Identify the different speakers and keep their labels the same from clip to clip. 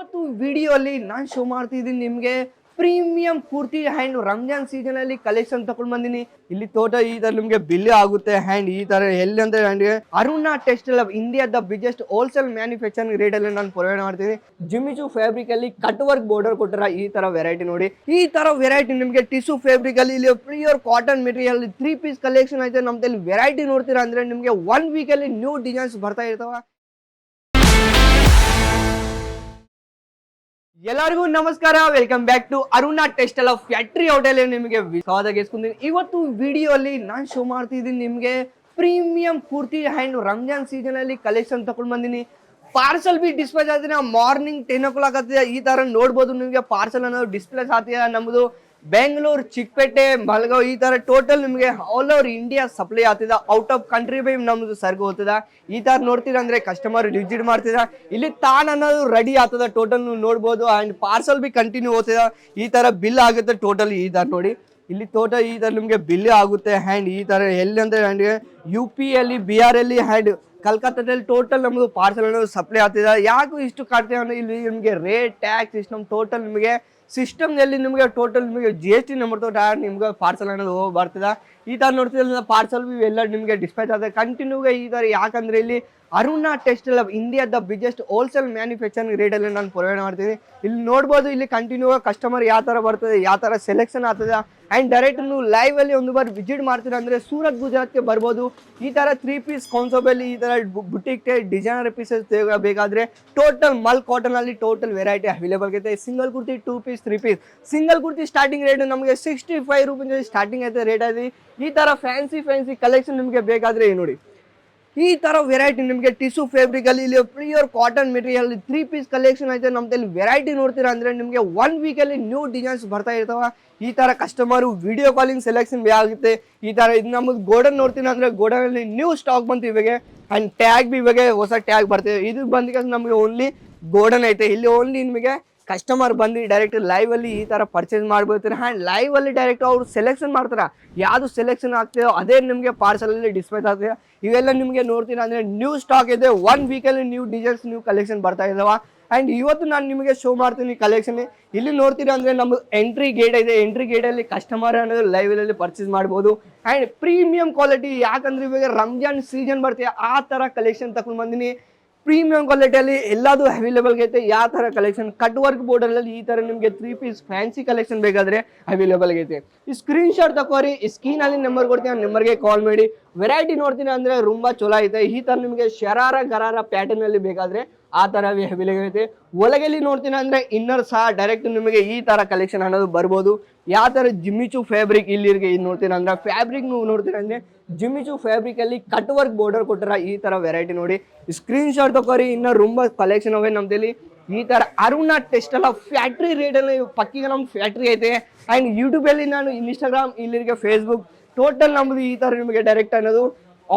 Speaker 1: ಇವತ್ತು ವಿಡಿಯೋ ಅಲ್ಲಿ ನಾನು ಶೋ ಮಾಡ್ತಿದ್ದೀನಿ ನಿಮಗೆ premium kurti and Ramzan season ಅಲ್ಲಿ ಕಲೆಕ್ಷನ್ ತಗೊಂಡ್ ಬಂದಿನಿ. ಇಲ್ಲಿ ತೋಟ ಈ ತರ ನಿಮ್ಗೆ ಬಿಲ್ ಆಗುತ್ತೆ ಹ್ಯಾಂಡ್ ಈ ತರ ಎಲ್ಲಿ ಅಂದ್ರೆ ಹ್ಯಾಂಡ್ಗೆ ಅರುಣಾ ಟೆಕ್ಸ್ಟೈಲ್ ಇಂಡಿಯಾದ ಬಿಗ್ಗೆಸ್ಟ್ ಹೋಲ್ಸೇಲ್ ಮ್ಯಾನುಫ್ಯಾಕ್ಚರಿಂಗ್ ರೇಟ್ ನಾನು ಪ್ರೊವೈಡ್ ಮಾಡ್ತೀನಿ. ಜಿಮಿಚು ಫ್ಯಾಬ್ರಿಕ್ ಅಲ್ಲಿ ಕಟ್ ವರ್ಕ್ ಬಾರ್ಡರ್ ಕೊಟ್ಟರ ಈ ತರ ವೆರೈಟಿ ನೋಡಿ. ಈ ತರ ವೆರೈಟಿ ನಿಮಗೆ ಟಿಶ್ಯೂ ಫ್ಯಾಬ್ರಿಕ್ ಅಲ್ಲಿ, ಇಲ್ಲಿ pure cotton material three piece collection ಐತೆ. ನಮ್ದಲ್ಲಿ ವೆರೈಟಿ ನೋಡ್ತೀರಾ ಅಂದ್ರೆ ನಿಮಗೆ ಒನ್ ವೀಕ್ ಅಲ್ಲಿ ನ್ಯೂ ಡಿಸೈನ್ಸ್ ಬರ್ತಾ ಇರ್ತಾವ. ಎಲ್ಲರಿಗೂ ನಮಸ್ಕಾರ. Welcome back to Aruna test ಅಲ್ಲ ಫ್ಯಾಕ್ಟ್ರಿ ಹೋಟೆಲ್ ನಿಮಗೆ ಸ್ವಾಗತ ಗೆಸ್ಕೊಂಡಿದ್ದೀನಿ. ಇವತ್ತು ವಿಡಿಯೋ ಅಲ್ಲಿ ನಾನು ಶೋ ಮಾಡ್ತಿದ್ದೀನಿ ನಿಮಗೆ premium kurti hand Ramzan season ಅಲ್ಲಿ ಕಲೆಕ್ಷನ್ ತಗೊಂಡ್ ಬಂದಿನಿ. ಪಾರ್ಸಲ್ ಬಿ ಡಿಸ್ಪ್ಲೇಸ್ ಆದ್ರೆ ಮಾರ್ನಿಂಗ್ ಟೆನ್ ಓ ಕ್ಲಾಕ್ ಆಗ್ತದೆ. ಈ ತರ ನೋಡ್ಬೋದು ನಿಮಗೆ. ಪಾರ್ಸಲ್ ಅನ್ನೋದು ಡಿಸ್ಪ್ಲೇಸ್ ಆಗ್ತಿದೆ ನಮ್ಮದು ಬೆಂಗಳೂರು, ಚಿಕ್ಕಪೇಟೆ ಮಲ್ಗಾವ್ ಈ ತರ ಟೋಟಲ್ ನಿಮಗೆ ಆಲ್ ಓವರ್ ಇಂಡಿಯಾ ಸಪ್ಲೈ ಆಗ್ತಿದ. ಔಟ್ ಆಫ್ ಕಂಟ್ರಿ ಬೈ ನಮ್ದು ಸರ್ಗ್ ಹೋಗ್ತದ. ಈ ತರ ನೋಡ್ತೀರಂದ್ರೆ ಕಸ್ಟಮರ್ ವಿಸಿಟ್ ಮಾಡ್ತಿದ. ಇಲ್ಲಿ ತಾನ್ ಅನ್ನೋದು ರೆಡಿ ಆಗ್ತದ ಟೋಟಲ್ ನೀವು ನೋಡ್ಬೋದು. ಅಂಡ್ ಪಾರ್ಸಲ್ ಬಿ ಕಂಟಿನ್ಯೂ ಹೋಗ್ತದ. ಈ ತರ ಬಿಲ್ ಆಗುತ್ತೆ ಟೋಟಲ್ ಈ ತರ ನೋಡಿ. ಇಲ್ಲಿ ಟೋಟಲ್ ಈ ತರ ನಿಮಗೆ ಬಿಲ್ ಆಗುತ್ತೆ. ಹ್ಯಾಂಡ್ ಈ ತರ ಎಲ್ಲಿ ಅಂತ ಹ್ಯಾಂಡ್ ಯು ಪಿ ಅಲ್ಲಿ ಆರ್ ಅಲ್ಲಿ ಹ್ಯಾಂಡ್ ಕಲ್ಕತ್ತಾದಲ್ಲಿ ಟೋಟಲ್ ನಮ್ಮದು ಪಾರ್ಸಲ್ ಅನ್ನೋದು ಸಪ್ಲೈ ಆಗ್ತಿದೆ. ಯಾಕೆ ಇಷ್ಟು ಕಾಡ್ತೇವೆ ಅಂದ್ರೆ ಇಲ್ಲಿ ನಿಮಗೆ ರೇಟ್ ಟ್ಯಾಕ್ಸ್ ಇಷ್ಟು ನಮ್ಮ ಟೋಟಲ್ ನಿಮಗೆ ಸಿಸ್ಟಮ್ನಲ್ಲಿ ನಿಮಗೆ ಟೋಟಲ್ ನಿಮಗೆ ಜಿ ಎಸ್ ಟಿ ನಂಬರ್ ತೋಟ ನಿಮ್ಗೆ ಪಾರ್ಸಲ್ ಅನ್ನೋದು ಹೋಗಿ ಬರ್ತದೆ ಈ ಥರ ನೋಡ್ತಿದ್ರೆ ಪಾರ್ಸಲ್ ಎಲ್ಲ ನಿಮಗೆ ಡಿಸ್ಪ್ಯಾಚ್ ಆಗ್ತದೆ ಕಂಟಿನ್ಯೂಗೆ ಈ ಥರ ಯಾಕಂದ್ರೆ ಇಲ್ಲಿ ಅರುಣಾ ಟೆಕ್ಸ್ಟೈಲ್ ಆಫ್ ಇಂಡಿಯಾದ ಬಿಗ್ಗೆಸ್ಟ್ ಹೋಲ್ಸೇಲ್ ಮ್ಯಾನುಫ್ಯಾಕ್ಚರಿಂಗ್ ರೇಟಲ್ಲಿ ನಾನು ಪ್ರೊವೈಡ್ ಮಾಡ್ತೀನಿ. ಇಲ್ಲಿ ನೋಡ್ಬೋದು, ಇಲ್ಲಿ ಕಂಟಿನ್ಯೂ ಕಸ್ಟಮರ್ ಯಾವ ಥರ ಬರ್ತದೆ, ಯಾವ ಥರ ಸೆಲೆಕ್ಷನ್ ಆಗ್ತದೆ. ಆ್ಯಂಡ್ ಡೈರೆಕ್ಟ್ ನೀವು ಅಲ್ಲಿ ಒಂದು ಬಾರಿ ವಿಸಿಟ್ ಮಾಡ್ತೀರ ಅಂದರೆ ಸೂರತ್ ಗುಜರಾತ್ಗೆ ಬರ್ಬೋದು. ಈ ಥರ ತ್ರೀ ಪೀಸ್ ಕಾನ್ಸೋಬಲ್ಲಿ ಈ ಥರ ಬುಟಿಕ್ ಡಿಸೈನರ್ ಪೀಸಸ್ ಬೇಕಾದರೆ ಟೋಟಲ್ ಮಲ್ ಕಾಟನ್ ಅಲ್ಲಿ ಟೋಟಲ್ ವೆರೈಟಿ ಅವೈಲೇಬಲ್ ಐತೆ single kurti two piece three piece single kurti starting rate ನಮಗೆ ಸಿಕ್ಸ್ಟಿ ಫೈವ್ ರುಪೀಸ್ ಸ್ಟಾರ್ಟಿಂಗ್ ಐತೆ ರೇಟ್ ಐತಿ ಈ ಥರ ಫ್ಯಾನ್ಸಿ ಫ್ಯಾನ್ಸಿ ಕಲೆಕ್ಷನ್ ನಿಮಗೆ ಬೇಕಾದರೆ ನೋಡಿ. ಈ ತರ ವೆರೈಟಿ ನಿಮಗೆ ಟಿಶ್ಯೂ ಫ್ಯಾಬ್ರಿಕ್ ಅಲ್ಲಿ, ಇಲ್ಲಿ pure cotton material three piece collection ಐತೆ. ನಮ್ದಲ್ಲಿ ವೆರೈಟಿ ನೋಡ್ತೀರಾ ಅಂದ್ರೆ ನಿಮಗೆ ಒನ್ ವೀಕ್ ಅಲ್ಲಿ ನ್ಯೂ ಡಿಸೈನ್ಸ್ ಬರ್ತಾ ಇರ್ತಾವ. ಈ ತರ ಕಸ್ಟಮರ್ ವಿಡಿಯೋ ಕಾಲಿಂಗ್ ಸೆಲೆಕ್ಷನ್ ಆಗುತ್ತೆ. ಈ ತರ ಇದು ನಮಗೆ ಗೋಡನ್ ನೋಡ್ತೀನಿ ಅಂದ್ರೆ ಗೋಡನ್ ಅಲ್ಲಿ ನ್ಯೂ ಸ್ಟಾಕ್ ಬಂತು ಇವಾಗ. ಅಂಡ್ ಟ್ಯಾಗ್ ಬಿ ಇವಾಗ ಹೊಸ ಟ್ಯಾಗ್ ಬರ್ತಿದೆ. ಇದು ಬಂದಿಗೆ ನಮಗೆ ಓನ್ಲಿ ಗೋಡನ್ ಐತೆ. ಇಲ್ಲಿ ಓನ್ಲಿ ನಿಮಗೆ ಕಸ್ಟಮರ್ ಬಂದು ಡೈರೆಕ್ಟ್ ಲೈವ್ ಅಲ್ಲಿ ಈ ತರ ಪರ್ಚೇಸ್ ಮಾಡ್ಬೋತಾರೆ ಆ್ಯಂಡ್ ಲೈವ್ ಅಲ್ಲಿ ಡೈರೆಕ್ಟ್ ಅವ್ರು ಸೆಲೆಕ್ಷನ್ ಮಾಡ್ತಾರೆ. ಯಾವುದು ಸೆಲೆಕ್ಷನ್ ಆಗ್ತಿದೋ ಅದೇ ನಿಮಗೆ ಪಾರ್ಸಲ್ ಅಲ್ಲಿ ಡಿಸ್ಪ್ಯಾಚ್ ಆಗ್ತದೆ. ಇವೆಲ್ಲ ನಿಮಗೆ ನೋಡ್ತೀನಿ ಅಂದ್ರೆ ನ್ಯೂ ಸ್ಟಾಕ್ ಇದೆ. ಒನ್ ವೀಕಲ್ಲಿ ನ್ಯೂ ಡಿಸೈನ್ಸ್ ನ್ಯೂ ಕಲೆಕ್ಷನ್ ಬರ್ತಾ ಇದಾವ. ಆ್ಯಂಡ್ ಇವತ್ತು ನಾನು ನಿಮಗೆ ಶೋ ಮಾಡ್ತೀನಿ ಕಲೆಕ್ಷನ್ ಇಲ್ಲಿ ನೋಡ್ತೀರಾ ಅಂದ್ರೆ ನಮ್ಮ ಎಂಟ್ರಿ ಗೇಟ್ ಇದೆ. ಎಂಟ್ರಿ ಗೇಟಲ್ಲಿ ಕಸ್ಟಮರ್ ಅನ್ನೋದು ಲೈವ್ ಅಲ್ಲಿ ಪರ್ಚೇಸ್ ಮಾಡ್ಬೋದು. ಆ್ಯಂಡ್ ಪ್ರೀಮಿಯಂ ಕ್ವಾಲಿಟಿ ಯಾಕಂದ್ರೆ ಇವಾಗ ರಂಜಾನ್ ಸೀಸನ್ ಬರ್ತೀಯ ಆ ಥರ ಕಲೆಕ್ಷನ್ ತಗೊಂಡು ಬಂದಿನಿ. ಪ್ರೀಮಿಯಂ ಕ್ವಾಲಿಟಿಯಲ್ಲಿ ಎಲ್ಲದು ಅವೈಲೇಬಲ್ ಐತೆ. ಯಾವ ಥರ ಕಲೆಕ್ಷನ್ ಕಟ್ ವರ್ಕ್ ಬೋರ್ಡಲ್ಲಿ ಈ ಥರ ನಿಮಗೆ ತ್ರೀ ಪೀಸ್ ಫ್ಯಾನ್ಸಿ ಕಲೆಕ್ಷನ್ ಬೇಕಾದರೆ ಅವೈಲೇಬಲ್ ಐತೆ. ಈ ಸ್ಕ್ರೀನ್ ಶಾಟ್ ತಗೋರಿ ಈ ಸ್ಕ್ರೀನಲ್ಲಿ ನಂಬರ್ ಕೊಡ್ತೀನಿ, ಆ ನಂಬರ್ಗೆ ಕಾಲ್ ಮಾಡಿ. ವೆರೈಟಿ ನೋಡ್ತೀನಿ ಅಂದರೆ ತುಂಬ ಚಲೋ ಐತೆ. ಈ ಥರ ನಿಮಗೆ ಶರಾರ ಗರಾರ ಪ್ಯಾಟರ್ನಲ್ಲಿ ಬೇಕಾದರೆ ಆ ಥರ ಐತೆ. ಒಳಗೆಲ್ಲಿ ನೋಡ್ತೀನಿ ಅಂದರೆ ಇನ್ನರ್ ಸಹ ಡೈರೆಕ್ಟ್ ನಿಮಗೆ ಈ ಥರ ಕಲೆಕ್ಷನ್ ಅನ್ನೋದು ಬರ್ಬೋದು. ಯಾವ ಥರ ಜಿಮ್ಮಿಚು ಫ್ಯಾಬ್ರಿಕ್ ಇಲ್ಲಿರ್ಗೆ ಇದು ನೋಡ್ತೀನಿ ಅಂದ್ರೆ ಫ್ಯಾಬ್ರಿಕ್ ನೀವು ನೋಡ್ತೀನಿ ಅಂದರೆ ಜಿಮ್ಮಿಚು ಫ್ಯಾಬ್ರಿಕ್ ಅಲ್ಲಿ ಕಟ್ ವರ್ಕ್ ಬಾರ್ಡರ್ ಕೊಟ್ಟರ ಈ ತರ ವೆರೈಟಿ ನೋಡಿ. ಸ್ಕ್ರೀನ್ ಶಾಟ್ ತಗೋರಿ, ಇನ್ನೂ ತುಂಬ ಕಲೆಕ್ಷನ್ ಅವೆ ನಮ್ದಲ್ಲಿ. ಈ ತರ ಅರುಣ ಟೆಸ್ಟ್ ಎಲ್ಲ ಫ್ಯಾಕ್ಟ್ರಿ ರೇಟಲ್ಲಿ ಪಕ್ಕಿಗೆ ನಮ್ಮ ಫ್ಯಾಕ್ಟ್ರಿ ಐತೆ. ಆ್ಯಂಡ್ ಯೂಟ್ಯೂಬಲ್ಲಿ ನಾನು ಇನ್ಸ್ಟಾಗ್ರಾಮ್ ಇಲ್ಲಿಗೆ ಫೇಸ್ಬುಕ್ ಟೋಟಲ್ ನಮ್ಮದು ಈ ಥರ ನಿಮಗೆ ಡೈರೆಕ್ಟ್ ಅನ್ನೋದು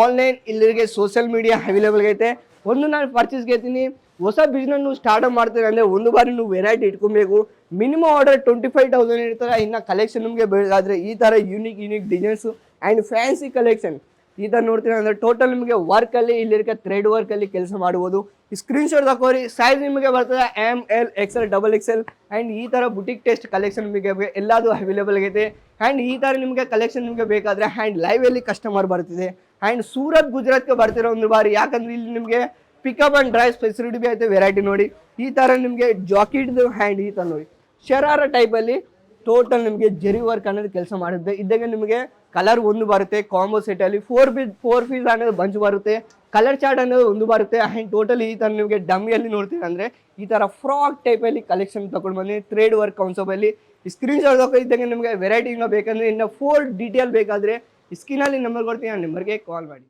Speaker 1: ಆನ್ಲೈನ್ ಇಲ್ಲಿಗೆ ಸೋಷಿಯಲ್ ಮೀಡಿಯಾ ಅವೈಲೇಬಲ್ ಐತೆ. ಒಂದು ನಾನು ಪರ್ಚೇಸ್ ಗೆತೀನಿ ಹೊಸ ಬಿಸ್ನೆಸ್ ನೀವು ಸ್ಟಾರ್ಟ್ ಮಾಡ್ತೀರ ಅಂದರೆ ಒಂದು ಬಾರಿ ನೀವು ವೆರೈಟಿ ಇಟ್ಕೊಬೇಕು. Minimum order twenty five thousand ಇರ್ತಾರೆ ಇನ್ನು ಕಲೆಕ್ಷನ್ ನಿಮಗೆ ಬೇಕಾದರೆ ಈ ಥರ unique unique designs and fancy collection ಈ ಥರ ನೋಡ್ತೀರಾ ಅಂದರೆ ಟೋಟಲ್ ನಿಮಗೆ ವರ್ಕಲ್ಲಿ ಇಲ್ಲಿರ್ಕೆ ಥ್ರೆಡ್ ವರ್ಕಲ್ಲಿ ಕೆಲಸ ಮಾಡ್ಬೋದು. ಈ ಸ್ಕ್ರೀನ್ ಶಾಟ್ ತಗೋರಿ ಸೈಜ್ ನಿಮಗೆ ಬರ್ತದೆ M L XL double XL and ಈ ಥರ ಬುಟಿಕ್ ಟೆಸ್ಟ್ ಕಲೆಕ್ಷನ್ ನಿಮಗೆ ಎಲ್ಲದು ಅವೈಲೇಬಲ್ ಆಗೈತೆ ಆ್ಯಂಡ್ ಈ ಥರ ನಿಮಗೆ ಕಲೆಕ್ಷನ್ ನಿಮಗೆ ಬೇಕಾದರೆ ಆ್ಯಂಡ್ ಲೈವಲ್ಲಿ ಕಸ್ಟಮರ್ ಬರ್ತಿದೆ. ಆ್ಯಂಡ್ ಸೂರತ್ ಗುಜರಾತ್ಗೆ ಬರ್ತಿರೋ ಒಂದು ಬಾರಿ, ಯಾಕಂದ್ರೆ ಇಲ್ಲಿ ನಿಮಗೆ ಪಿಕಪ್ ಆ್ಯಂಡ್ ಡ್ರೈವ್ ಫೆಸಿಲಿಟಿ ಬಿ ಐತೆ ವೆರೈಟಿ ನೋಡಿ. ಈ ಥರ ನಿಮಗೆ ಜಾಕೆಟ್ದು ಹ್ಯಾಂಡ್ ಈ ಥರ ನೋಡಿ. ಶರಾರ ಟೈಪಲ್ಲಿ ಟೋಟಲ್ ನಿಮಗೆ ಜರಿ ವರ್ಕ್ ಅನ್ನೋದು ಕೆಲಸ ಮಾಡುತ್ತೆ. ಇದ್ದಾಗ ನಿಮಗೆ ಕಲರ್ ಒಂದು ಬರುತ್ತೆ ಕಾಂಬೋ ಸೆಟಲ್ಲಿ ಫೋರ್ ಪೀಸ್ ಫೋರ್ ಪೀಸ್ ಅನ್ನೋದು ಬಂಚ್ ಬರುತ್ತೆ. ಕಲರ್ ಚಾರ್ಟ್ ಅನ್ನೋದು ಒಂದು ಬರುತ್ತೆ. ಆ್ಯಂಡ್ ಟೋಟಲ್ ಈ ಥರ ನಿಮಗೆ ಡಮ್ಮಿಯಲ್ಲಿ ನೋಡ್ತೀರ ಅಂದರೆ ಈ ಥರ ಫ್ರಾಕ್ ಟೈಪಲ್ಲಿ ಕಲೆಕ್ಷನ್ ತಗೊಂಡು ಬಂದು ತ್ರೇಡ್ ವರ್ಕ್ ಕೌನ್ಸಪಲ್ಲಿ ಸ್ಕ್ರೀನ್ ಶಾಟ್ ಇದ್ದಂಗೆ ನಿಮಗೆ ವೆರೈಟಿ ಬೇಕಂದರೆ, ಇನ್ನು ಫೋರ್ ಡೀಟೇಲ್ ಬೇಕಾದರೆ ಸ್ಕ್ರೀನಲ್ಲಿ ನಂಬರ್ ಕೊಡ್ತೀನಿ ಆ ನಂಬರ್ಗೆ ಕಾಲ್ ಮಾಡಿ